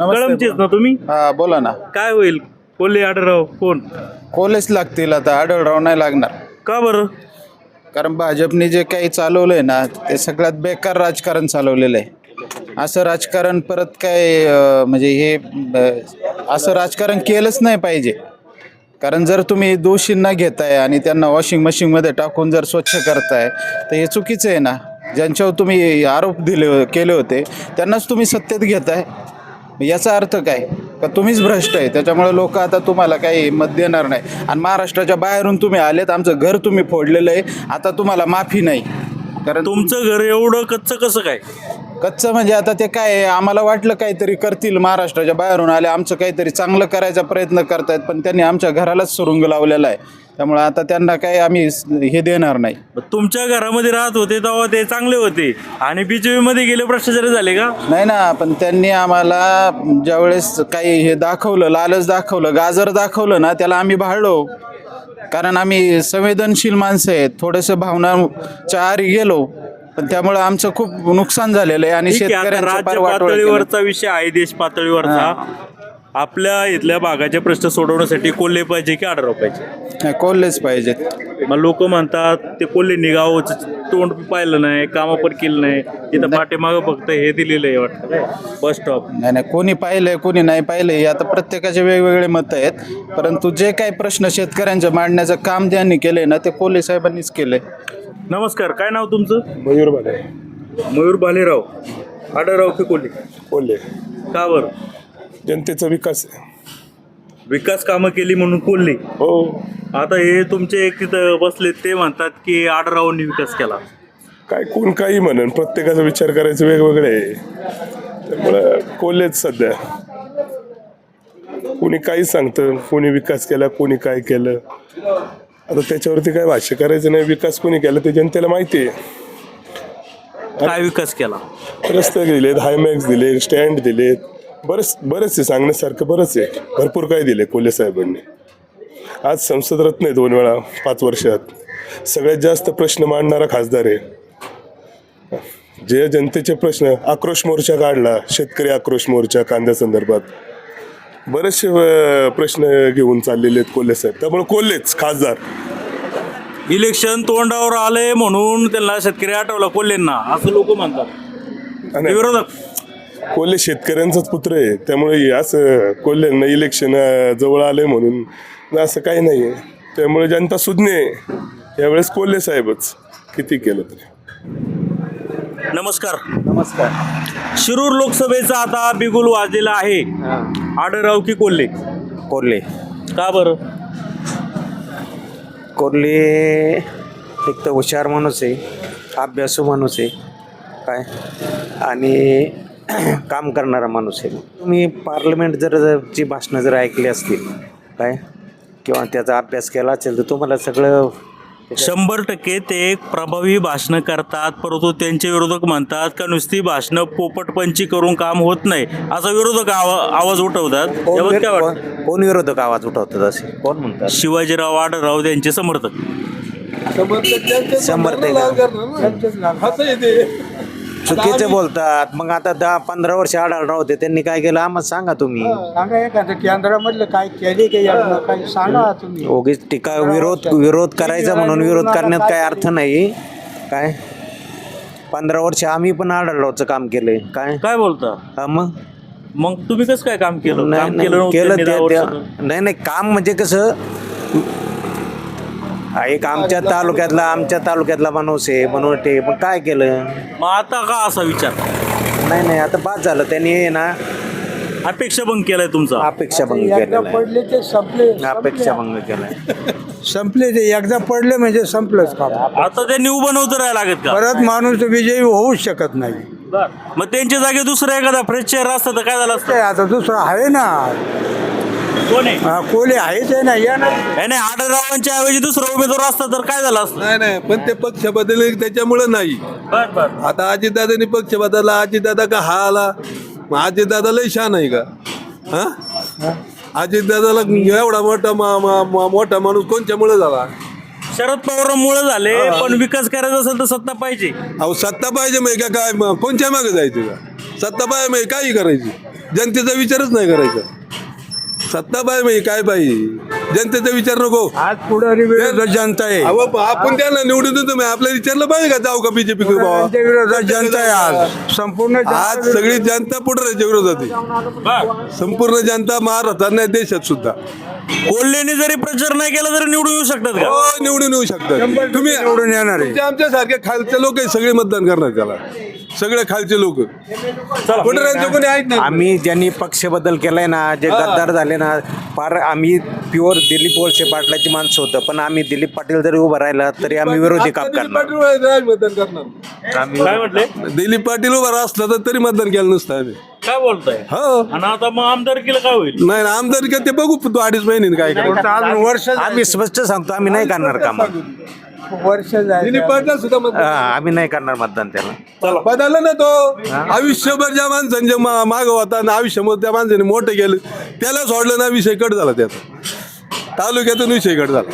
कळमचेच ना तुम्ही? हा बोला ना. काय होईल? कोल्हे आडराव कोण? कोलेच लागतील आता आढळराव नाही लागणार. का बरं? कारण भाजपने जे काही चालवलंय ना ते सगळ्यात बेकार राजकारण चालवलेलं आहे. असं राजकारण परत काय अं, म्हणजे हे अं, असं राजकारण केलंच नाही पाहिजे. कारण जर तुम्ही दोषींना घेताय आणि त्यांना वॉशिंग मशीनमध्ये टाकून जर स्वच्छ करताय तर हे चुकीचं आहे ना. ज्यांच्यावर तुम्ही आरोप दिले केले होते त्यांनाच तुम्ही सत्तेत घेताय. याचा अर्थ काय? का तुम्हीच भ्रष्ट आहे त्याच्यामुळे लोक आता तुम्हाला काही मत देणार नाही. आणि महाराष्ट्राच्या बाहेरून तुम्ही आलेत आमचं घर तुम्ही फोडलेलं आहे आता तुम्हाला माफी नाही. कारण तुमचं घर एवढं कच्चं कसं काय? कच्चं म्हणजे आता ते काय आहे, आम्हाला वाटलं काहीतरी करतील महाराष्ट्राच्या बाहेरून आले आमचं काहीतरी चांगलं करायचा प्रयत्न करतायत पण त्यांनी आमच्या घरालाच सुरुंग लावलेला आहे. त्यामुळे आता त्यांना काही आम्ही स- हे देणार नाही. तुमच्या घरामध्ये राहत होते तेव्हा ते चांगले होते. आणि बीजेपी मध्ये गेले भ्रष्टाचारी झाले का? नाही ना पण त्यांनी आम्हाला ज्यावेळेस काही हे दाखवलं लालच दाखवलं गाजर दाखवलं ना त्याला आम्ही भाळलो. कारण आम्ही संवेदनशील माणसं आहेत थोडंसं भावनाच्या आरी गेलो. पण त्यामुळं आमचं खूप नुकसान झालेलं आहे आणि ठीक आहे, आता शेतकऱ्यांचं राज्य फार वाटोळं केलं. पातळीवरचा विषय आहे देश पातळीवरचा. आपल्या इथल्या भागाचे प्रश्न सोडवण्यासाठी कोल्हे पाहिजे की आडराव पाहिजे? नाही, कोल्हेच पाहिजेत. मग लोक म्हणतात ते कोल्हे निघाव तोंड पाहिलं नाही कामं पण केलं नाही. तिथं पाठीमागं फक्त हे दिलेलं आहे वाटतं काय? बस स्टॉप नाही नाही कोणी पाहिलंय कोणी नाही पाहिलंय हे आता प्रत्येकाचे वेगवेगळे मत आहेत. परंतु जे काही प्रश्न शेतकऱ्यांचे मांडण्याचं काम त्यांनी केलंय ना ते कोल्हे साहेबांनीच केलंय. नमस्कार काय नाव तुमचं? मयूर बाले. मयूर भालेराव आडराव की कोल्हे? बोलले का बरं? जनतेचा विकास आहे. विकास कामं केली म्हणून कोल्हे? हो. आता हे तुमचे एक तिथं बसले ते म्हणतात की आडरावांनी विकास केला. काय कोण काही म्हणन प्रत्येकाचा विचार करायचं वेगवेगळे आहे. त्यामुळं कोल्हेच सध्या. कोणी काही सांगतं कोणी विकास केला कोणी काय केलं. आता त्याच्यावरती काय भाष्य करायचं नाही विकास कोणी केला ते जनतेला माहिती आहे. काय विकास केला? रस्ते दिलेत हायमॅक्स दिले स्टँड दिलेत. बरेच बरेच आहे सांगण्यासारखं बरंच आहे. भरपूर काय दिले कोल्हे साहेबांनी. आज संसद रत्न आहे दोन वेळा पाच वर्षात. सगळ्यात जास्त प्रश्न मांडणारा खासदार आहे. जे जनतेचे प्रश्न आक्रोश मोर्चा काढला शेतकरी आक्रोश मोर्चा कांद्यासंदर्भात. बरेचसे अं, प्रश्न घेऊन चाललेले आहेत कोल्हे साहेब. त्यामुळे कोल्हेच खासदार. इलेक्शन तोंडावर आले म्हणून त्यांना शेतकरी आठवला कोल्हेंना असं लोक म्हणतात. आणि विरोधक. कोल्हे शेतकऱ्यांचाच पुत्र आहे. त्यामुळे हे असं कोल्ह्यांना इलेक्शन अं, जवळ आले म्हणून असं काही नाही आहे त्यामुळे जनता सुज्ञ आहे. यावेळेस कोल्हे साहेबच किती केलं तरी. नमस्कार. नमस्कार. शिरूर लोकसभेचा आता बिगुल वाजलेला आहे. आडराव की कोल्हे? कोल्हे. का बरं? कोल्हे एक तर हुशार माणूस आहे अभ्यासू माणूस आहे काय? आणि काम करणारा माणूस आहे. तुम्ही पार्लमेंट जर जर ची भाषणं जर ऐकली असतील काय? किंवा त्याचा अभ्यास केला असेल तर तुम्हाला सगळं शंभर टक्के ते एक प्रभावी भाषणं करतात परंतु त्यांचे विरोधक म्हणतात का नुसती भाषणं पोपटपंची करून काम होत नाही असा विरोधक आवा आवाज उठवतात. कोण यावर काय विरो- वाटतं? कोण- कोण विरोधक आवाज उठवतात असे? कोण म्हणतात? शिवाजीराव आडराव त्यांचे समर्थक. शंभर चुकीचे बोलतात. मग आता दहा पंधरा वर्ष आढळराव होते. त्यांनी काय केलं? आम्हाला सांगा तुम्ही. सांगा एखादं केंद्रामधलं काय केले काही सांगा तुम्ही. उगीच टीका विरोध विरोध करायचा म्हणून विरोध करण्यात काय अर्थ नाही. काय? पंधरा वर्ष आम्ही पण आढळरावचं काम केलंय. काय? काय बोलता? हा मग? मग तुम्ही कसं काय काम केलं? नाही काम नाही, नव्हतं केलं ते- ते-. नाही नाही काम म्हणजे कसं? हा, एक आमच्या तालुक्यातला आमच्या तालुक्यातला माणूस आहे म्हणून ते पण काय केलं? मग आता का असा विचार? नाही नाही आता बाद झालं. त्यांनी हे ना अपेक्षा भंग केलाय तुमचा. अपेक्षा भंग एकदा केलेला आहे. पडले ते संपले अपेक्षा भंग केलाय. संपले ते एकदा पडले म्हणजे संपलंच काम. आता त्यांनी उभं नव्हतं राहायला लागत का? परत माणूस विजयी होऊच शकत नाही. मग त्यांच्या जागी दुसरा एखादा फ्रेश चेअर असतं तर काय झालं असतं? ते आता दुसरं आहे ना. कोण आहे? हा, कोले आहेच आहे ना या ना. नाही, नाही आढळरावांच्या ऐवजी दुसरा उमेदवार असता तर काय झालं असतं? नाही नाही पण ते पक्ष बदलले त्याच्यामुळे नाही. बर बर. आता अजितदादांनी पक्ष बदलला अजितदादा का हा आला? मग अजितदादा लय छान आहे का? हा? अजितदादाला एवढा मोठा मा- मा- मा- मोठा माणूस कोणच्यामुळे झाला? शरद पवारांमुळे झाले पण विकास करायचा असेल तर सत्ता पाहिजे. अहो सत्ता पाहिजे मग का काय मग कोणच्या मागे जायचं? का सत्ता पाहिजे मग काही करायची. जनतेचा विचारच नाही करायचा. सत्ता पाहिजे बाई काय पाहिजे जनतेचा विचार नको. आज पुढारी विरोधात जनता आहे. अहो, आपण त्यांना निवडून देतो मी आपल्याला विचारलं पाहिजे का जाऊ का बीजेपी त्यांच्या विरोधात जनता आहे आज. संपूर्ण जनता आज सगळी जनता पुढे विरोधात आहे. संपूर्ण जनता महाराष्ट्रात नाही देशात सुद्धा. कोल्हेने जरी प्रचार नाही केला तरी निवडून येऊ शकतात का? हो निवडून येऊ शकतात. तुम्ही निवडून येणार आहे. आमच्यासारखे खालचे लोक सगळे मतदान करणार त्याला. सगळे खालचे लोक. कोणी नाही आम्ही ज्यांनी पक्ष बदल केलाय ना जे गद्दार झाले ना फार आम्ही प्युअर दिलीप वळसे पाटलाची माणसं होतं पण आम्ही दिलीप पाटील जरी उभं राहिला तरी आम्ही विरोधी काम दिलीप करणार. पाटील मतदान करणार. काय म्हटले? दिलीप पाटील उभा असला तर तरी मतदान केलं नसतं आम्ही. काय बोलताय? हो. आणि आता मग आमदारकीला काय होईल? नाही ना आमदार का ते बघू तू अडीच महिने काय वर्ष आम्ही स्पष्ट सांगतो आम्ही नाही करणार काम. वर्ष आम्ही नाही करणार मतदान त्याला बदललं ना तो. आयुष्यभर ज्या माणसांचे माग होता ना आयुष्यामध्ये त्या माणसाने मोठं केलं त्याला सोडलं ना विषय कट झाला त्याचा. तालुक्यातून विषय कट झाला.